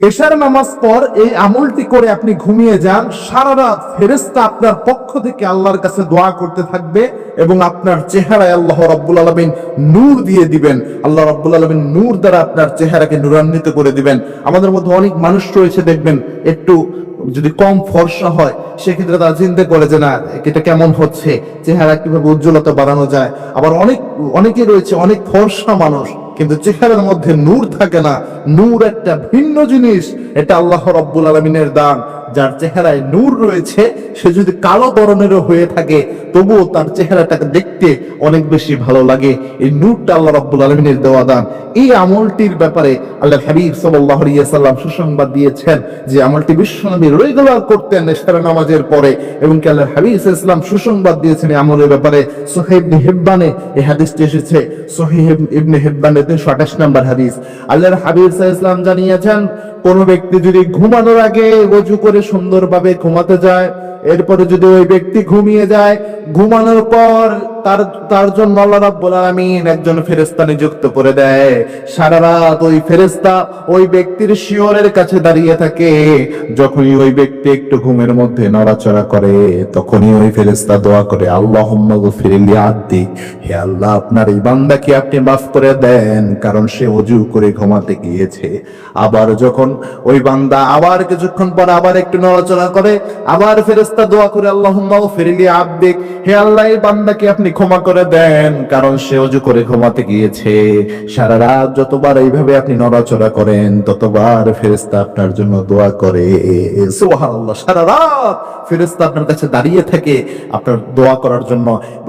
এশার নামাজ পর এই আমলটি করে আপনি ঘুমিয়ে যান। সারা রাত ফেরেস্তা আপনার পক্ষ থেকে আল্লাহর কাছে দোয়া করতে থাকবে এবং আপনার চেহারায় আল্লাহ রাব্বুল আলমিন নূর দিয়ে দিবেন। আল্লাহ রাব্বুল আলমিন নূর দ্বারা আপনার চেহারাকে নূরান্বিত করে দিবেন। আমাদের মধ্যে অনেক মানুষ রয়েছে, দেখবেন, একটু যদি কম ফর্সা হয়, সেক্ষেত্রে তারা চিন্তা করে যে, না, এটা কেমন হচ্ছে? চেহারা কীভাবে উজ্জ্বলতা বাড়ানো যায়? আবার অনেক, অনেকে রয়েছে, অনেক ফর্সা মানুষ। কিন্তু চেহারার মধ্যে নূর থাকে না। নূর একটা ভিন্ন জিনিস। এটা আল্লাহ রব্বুল আলমিনের দান। যার চেহারায় নূর রয়েছে, সে যদি কালো বরণেরও হয়ে থাকে, তবুও তার চেহারাটাকে দেখতে অনেক বেশি ভালো লাগে। এই নূরটা আল্লাহ রব্বুল আলমিনের দেওয়া দান। এই আমলটির ব্যাপারে আল্লাহ হাবিব সাল্লাম সুসংবাদ দিয়েছেন যে আমলটি বিশ্বনবী রেগুলার করতেন ইশতারা নামাজের পরে এবং কি আল্লাহ হাবিব ইসলাম সুসংবাদ দিয়েছেন এই আমলের ব্যাপারে। সোহেব হেব্বানে এই হাদিসটি এসেছে। সোহেব ইবনে হেব্বানে তিনশো আঠাশ নম্বর হাদিস আল্লাহর হাবিব ইসলাম জানিয়েছেন কোন ব্যক্তি যদি ঘুমানোর আগে অজু করে সুন্দরভাবে ঘুমাতে যায়, এরপরে যদি ওই ব্যক্তি ঘুমিয়ে যায়, ঘুমানোর পর তার তার জন্য আল্লাহ রাব্বুল আলামিন একজন ফেরেশতা নিযুক্ত করে দেয়। সারা রাত ওই ফেরেশতা ওই ব্যক্তির শিয়রের কাছে দাঁড়িয়ে থাকে। যখনই ওই ব্যক্তি একটু ঘুমের মধ্যে নড়াচড়া করে, তখনই ওই ফেরেশতা দোয়া করে, আল্লাহুম্মা গফিরলি আদ্দি হে আল্লাহ, আপনার এই বান্দাকে আপনি মাফ করে দেন, কারণ সে অজু করে ঘুমাতে গিয়েছে। আবার যখন ওই বান্দা আবার কিছুক্ষণ পর আবার একটু নড়াচড়া করে, আবার ফেরেশতা দোয়া করে, আল্লাহুম্মা গফিরলি আব্দিক। হে আল্লাহ, এই বান্দাকে আপনি ক্ষমা করে দেন, কারণ সে অজু করে ঘুমাতে গিয়েছে। সারা রাত যতবার এইভাবে আপনি নড়াচড়া করেন, ততবার ফেরেশতা আপনার জন্য দোয়া করে। সুবহানাল্লাহ, সারা রাত ফেরেশতা আপনার কাছে দাঁড়িয়ে থাকে আপনার দোয়া করার জন্য।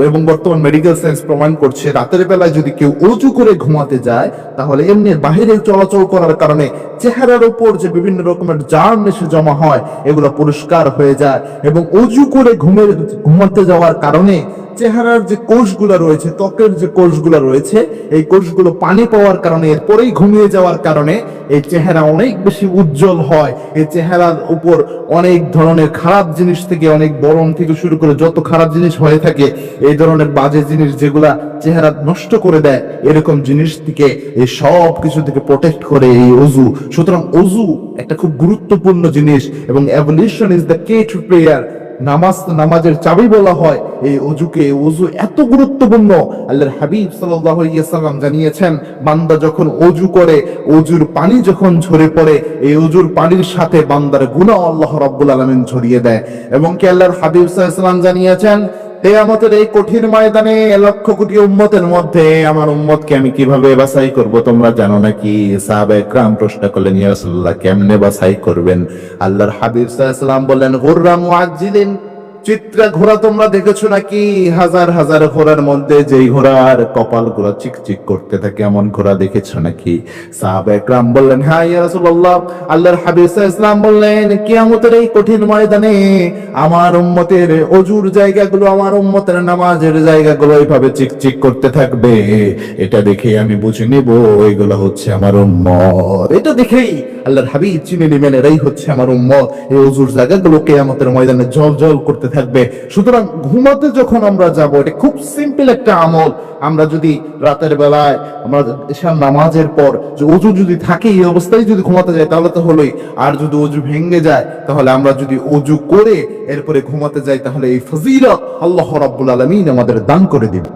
এবং বর্তমান মেডিকেল সায়েন্স প্রমাণ করছে, রাতের বেলায় যদি কেউ অজু করে ঘুমাতে যায়, তাহলে এমনি বাহিরে চলাচল করার কারণে চেহারার উপর যে বিভিন্ন রকমের জার্ম এসে জমা হয়, এগুলো পরিষ্কার হয়ে যায় এবং উজু করে ঘুমের ঘুমাতে যাওয়ার কারণে চেহারার যে কোষগুলো রয়েছে, ত্বকের যে কোষগুলো রয়েছে, এই কোষগুলো পানি পাওয়ার কারণে, এরপরেই ঘুমিয়ে যাওয়ার কারণে এই চেহারা অনেক বেশি উজ্জ্বল হয়। এই চেহারার উপর অনেক ধরনের খারাপ জিনিস থেকে, অনেক বরণ থেকে শুরু করে যত খারাপ জিনিস হয়ে থাকে, এই ধরনের বাজে জিনিস যেগুলা চেহারা নষ্ট করে দেয়, এরকম জিনিস থেকে এই সব কিছু থেকে প্রোটেক্ট করে এই অজু। সুতরাং অজু একটা খুব গুরুত্বপূর্ণ জিনিস এবং ablution is the key to prayer নামাজ, নামাজের চাবি বলা হয় এই অজুকে অজু এত গুরুত্বপূর্ণ। আল্লাহর হাবিব সাল্লাম জানিয়েছেন, বান্দা যখন অজু করে, অজুর পানি যখন ঝরে পড়ে, এই অজুর পানির সাথে বান্দার গুণা আল্লাহ রাব্বুল আলামিন ছড়িয়ে দেয়। এবং কি আল্লাহর হাবিব সাল্লাম জানিয়েছেন তেয়ামতের এই কঠিন ময়দানে লক্ষ কোটি উম্মতের মধ্যে আমার উম্মতকে আমি কীভাবে বাছাই করব, তোমরা জানো নাকি? সাহাবে একরাম প্রশ্ন করলেন, ইয়া কেমনে বাছাই করবেন? আল্লাহর হাবিব সাল্লাল্লাহু আলাইহি বললেন, গুররা মুআজ্জিলিন চিত্রা ঘোড়া তোমরা দেখেছ নাকি? হাজার হাজার ঘোড়ার মধ্যে যেই ঘোড়ার কপালগুলো চিকচিক করতে থাকে, এমন ঘোড়া দেখেছ নাকি? সাহাবা বললেন হ্যাঁ ইয়া আল্লাহর হাবিব ইসলাম বললেন, কিয়ামতের এই কঠিন ময়দানে আমার উম্মতের অজুর জায়গাগুলো, আমার উম্মতের নামাজের জায়গাগুলো এইভাবে চিকচিক করতে থাকবে। এটা দেখে আমি বুঝে নিব, এগুলো হচ্ছে আমার উম্মত। এটা দেখেই আল্লাহর হাবিব চিনে নেবেন, এরাই হচ্ছে আমার উম্মত। এই অজুর জায়গাগুলো কিয়ামতের ময়দানে জল জল করতে থাকবে। সুতরাং ঘুমাতে যখন আমরা যাব, এটা খুব সিম্পল একটা আমল। আমরা যদি রাতের বেলায়, আমরা এশার নামাজের পর যে অজু যদি থাকে, এই অবস্থায় যদি ঘুমাতে যাই, তাহলে তো হলোই। আর যদি অজু ভেঙে যায়, তাহলে আমরা যদি অজু করে এরপরে ঘুমাতে যাই, তাহলে এই ফজিলত আল্লাহ রাব্বুল আলামিন আমাদের দান করে দিবে